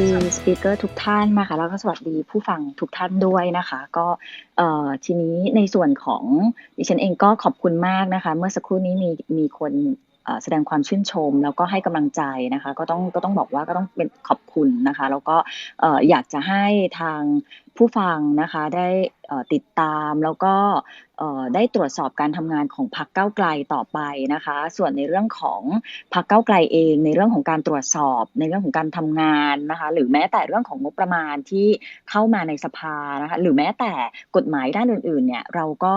ดีสปีกเกอร์ทุกท่านนะคะแล้วก็สวัสดีผู้ฟังทุกท่านด้วยนะคะ ก็ทีนี้ในส่วนของดิฉันเองก็ขอบคุณมากนะคะ เมื่อสักครู่นี้มีมีคนแสดงความชื่นชมแล้วก็ให้กำลังใจนะคะ ก็ต้องก็ต้องบอกว่าก็ต้องเป็นขอบคุณนะคะ แล้วก็อยากจะให้ทางผู้ฟังนะคะได้ ติดตามแล้วก็ได้ตรวจสอบการทำงานของพรรคก้าไกลต่อไปนะคะ ส่วนในเรื่องของพรรคก้าไกลเอง ในเรื่องของการตรวจสอบ ในเรื่องของการทำงานนะคะ หรือแม้แต่เรื่องของงบประมาณที่เข้ามาในสภานะคะ หรือแม้แต่กฎหมายด้านอื่นๆ เนี่ยเราก็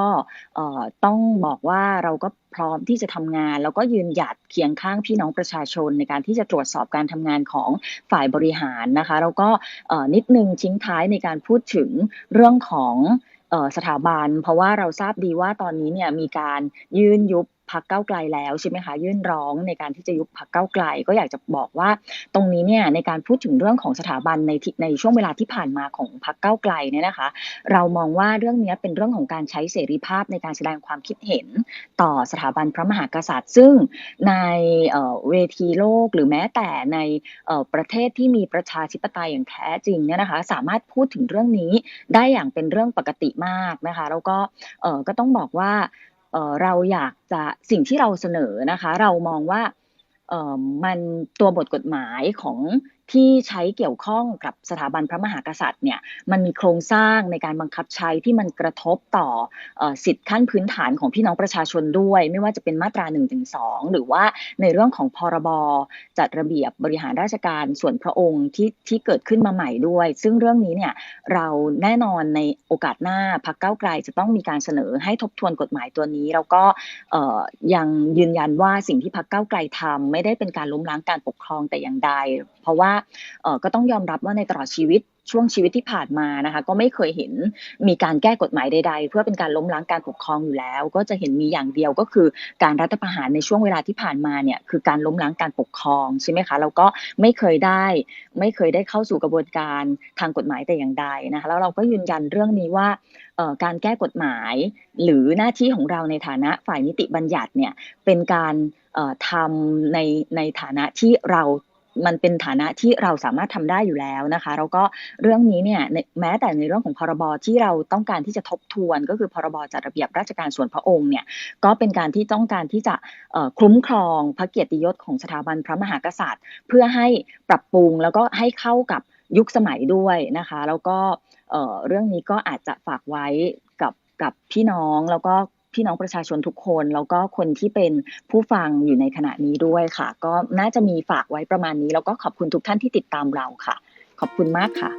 ต้องบอกว่าเราก็พร้อมที่จะทำงาน แล้วก็ยืนหยัดเคียงข้างพี่น้องประชาชนในการที่จะตรวจสอบการทำงานของฝ่ายบริหารนะคะ แล้วก็นิดนึงทิ้งท้ายในการพูดถึงเรื่องของ สถาบัน เพราะว่าเราทราบดีว่าตอนนี้เนี่ยมีการยื่นยุบ พรรคก้าไกลแล้วใช่ไหมคะยื่นร้องในการที่จะยุบพรรคก้าไกล ก็อยากจะบอกว่าตรงนี้เนี่ยในการพูดถึงเรื่องของสถาบันในทิในช่วงเวลาที่ผ่านมาของพรรคก้าไกลเนี่ยนะคะ เรามองว่าเรื่องนี้เป็นเรื่องของการใช้เสรีภาพในการแสดงความคิดเห็นต่อสถาบันพระมหากษัตริย์ ซึ่งในเวทีโลกหรือแม้แต่ในประเทศที่มีประชาธิปไตยอย่างแท้จริงเนี่ยนะคะ สามารถพูดถึงเรื่องนี้ได้อย่างเป็นเรื่องปกติมากนะคะ แล้วก็ก็ต้องบอกว่า เราอยากจะสิ่งที่เราเสนอนะคะ เรามองว่ามันตัวบทกฎหมายของ ที่ใช้เกี่ยวข้องกับสถาบันพระมหากษัตริย์เนี่ยมันมีโครงสร้างในการบังคับใช้ที่มันกระทบต่ออสิทธิขั้นพื้นฐานของพี่น้องประชาชนด้วย ไม่ว่าจะเป็นมาตรา1นึถึงสหรือว่าในเรื่องของพรบจัดระเบียบบริหารราชการส่วนพระองค์ที่ที่เกิดขึ้นมาใหม่ด้วย ซึ่งเรื่องนี้เนี่ยเราแน่นอนในโอกาสหน้าพรรคก้าไกลจะต้องมีการเสนอให้ทบทวนกฎหมายตัวนี้ แล้วก็ยังยืนยันว่าสิ่งที่พรรคก้าไกลทำไม่ได้เป็นการล้มล้างการปกครองแต่อย่างใด เพราะว่าก็ต้องยอมรับว่าในตลอดชีวิตช่วงชีวิตที่ผ่านมานะคะ ก็ไม่เคยเห็นมีการแก้กฎหมายใด ๆ เพื่อเป็นการล้มล้างการปกครองอยู่แล้ว ก็จะเห็นมีอย่างเดียวก็คือการรัฐประหารในช่วงเวลาที่ผ่านมาเนี่ยคือการล้มล้างการปกครองใช่ไหมคะแล้วก็ไม่เคยได้ ไม่เคยได้เข้าสู่กระบวนการทางกฎหมายแต่อย่างใดนะคะแล้วเราก็ยืนยันเรื่องนี้ว่าการแก้กฎหมาย หรือหน้าที่ของเราในฐานะฝ่ายนิติบัญญัติเนี่ยเป็นการทำในในฐานะที่เรา มันเป็นฐานะที่เราสามารถทำได้อยู่แล้วนะคะ แล้วก็เรื่องนี้เนี่ยแม้แต่ในเรื่องของพรบที่เราต้องการที่จะทบทวน ก็คือพรบจัดระเบียบราชการส่วนพระองค์เนี่ยก็เป็นการที่ต้องการที่จะคุ้มครองพระเกียรติยศของสถาบันพระมหากษัตริย์ เพื่อให้ปรับปรุงแล้วก็ให้เข้ากับยุคสมัยด้วยนะคะ แล้วก็เรื่องนี้ก็อาจจะฝากไว้กับกับพี่น้องแล้วก็ พี่น้องประชาชนทุกคน แล้วก็คนที่เป็นผู้ฟังอยู่ในขณะนี้ด้วยค่ะ ก็น่าจะมีฝากไว้ประมาณนี้ แล้วก็ขอบคุณทุกท่านที่ติดตามเราค่ะ ขอบคุณมากค่ะ